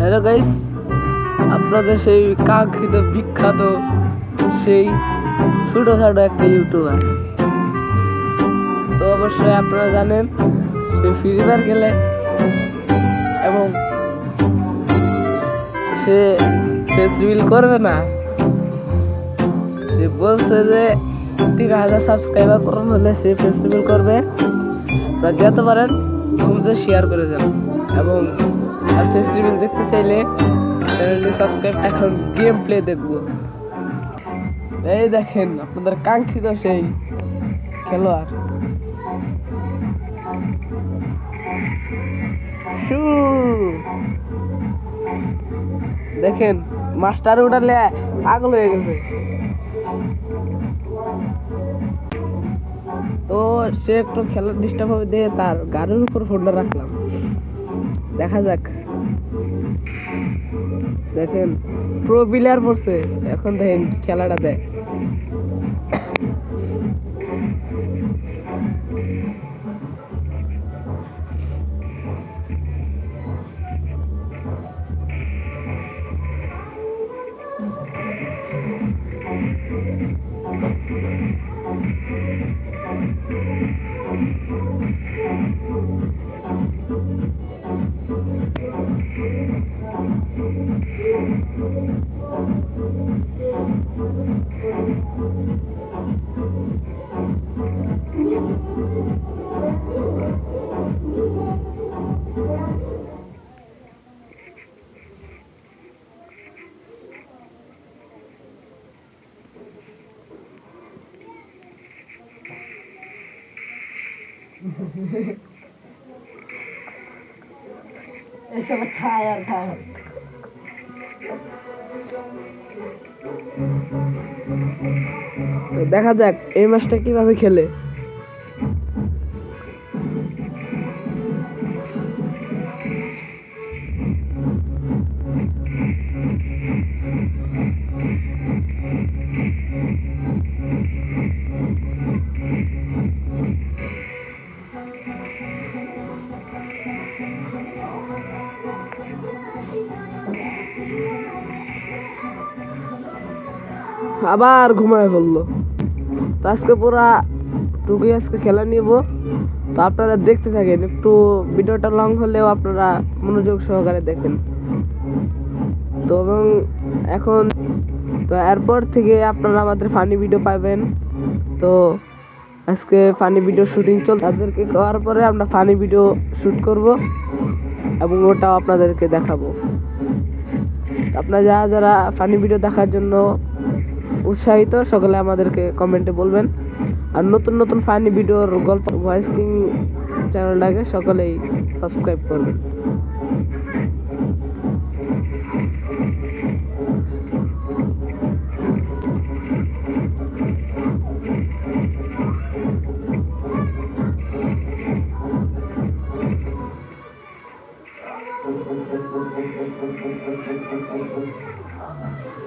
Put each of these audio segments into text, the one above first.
Hello guys আপনাদের সেই কাঙ্ক্ষিত, বিখ্যাত, সেই ছোটোখাটো একটা ইউটিউবার তো অবশ্যই আপনারা জানেন, সে ফ্রি ফায়ার খেলে এবং সে ফেসবিল করবে না। সে বলছে যে, তিন হাজার সাবস্ক্রাইবার পূরণ হলে সে ফেসবিল করবে। আপনারা যেতে পারেন কমসে শেয়ার করে যান এবং আর ফেস্টিভ্যাল দেখতে চাইলে চ্যানেলটি সাবস্ক্রাইব এখন গেম প্লে দেখব। এই দেখেন, আপনাদের কাঙ্ক্ষিত সেই খেলোয়াড়। দেখেন, মাস্টার উঠালে পাগল হয়ে গেছে। তো সে একটু খেলার ডিস্টার্ব হবে দিয়ে তার গাড়ির উপর ফোনটা রাখলাম। দেখা যাক। দেখেন প্রো প্লেয়ার পড়ছে। এখন দেখেন খেলাটা দেয় এসব খায় আর খায়। দেখা যাক এই মাছটা কীভাবে খেলে। আবার ঘুমায় ফেলল। তো আজকে পুরা টুকি আজকে খেলা নিব। তো আপনারা দেখতে থাকেন, একটু ভিডিওটা লং হলেও আপনারা মনোযোগ সহকারে দেখেন। তো এবং এখন, তো এরপর থেকে আপনারা আমাদের ফানি ভিডিও পাবেন। তো আজকে ফানি ভিডিও শুটিং চল, তাদেরকে করার পরে আমরা ফানি ভিডিও শ্যুট করব এবং ওটাও আপনাদেরকে দেখাবো। আপনারা যারা যারা ফানি ভিডিও দেখার জন্য উৎসাহিত, সকলে আমাদেরকে কমেন্টে বলবেন। আর নতুন নতুন ফানি ভিডিওর গল্প ভয়েস কিং চ্যানেলটাকে সকলেই সাবস্ক্রাইব করবেন। তো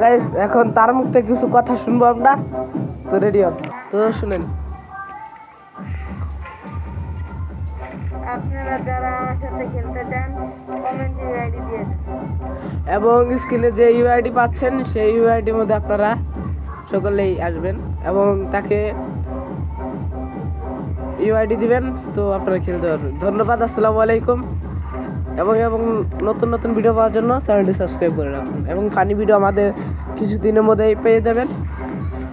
গাইস এখন তার মুখ থেকে কিছু কথা শুনব আমরা। তো রেডি হন তো শুনেন। আপনারা যারা আমার সাথে খেলতে চান কমেন্টে দিয়ে এবং স্ক্রিনে যে ইউআইডি পাচ্ছেন সেই ইউআইডির মধ্যে আপনারা সকলেই আসবেন এবং তাকে ইউআইডি দিবেন তো আপনারা খেলতে পারবেন। ধন্যবাদ আসসালামু আলাইকুম। এবং এবং নতুন নতুন ভিডিও পাওয়ার জন্য চ্যানেলটি সাবস্ক্রাইব করে রাখুন। এবং ফানি ভিডিও আমাদের কিছু দিনের মধ্যেই পেয়ে যাবেন।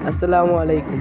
আসসালামু আলাইকুম।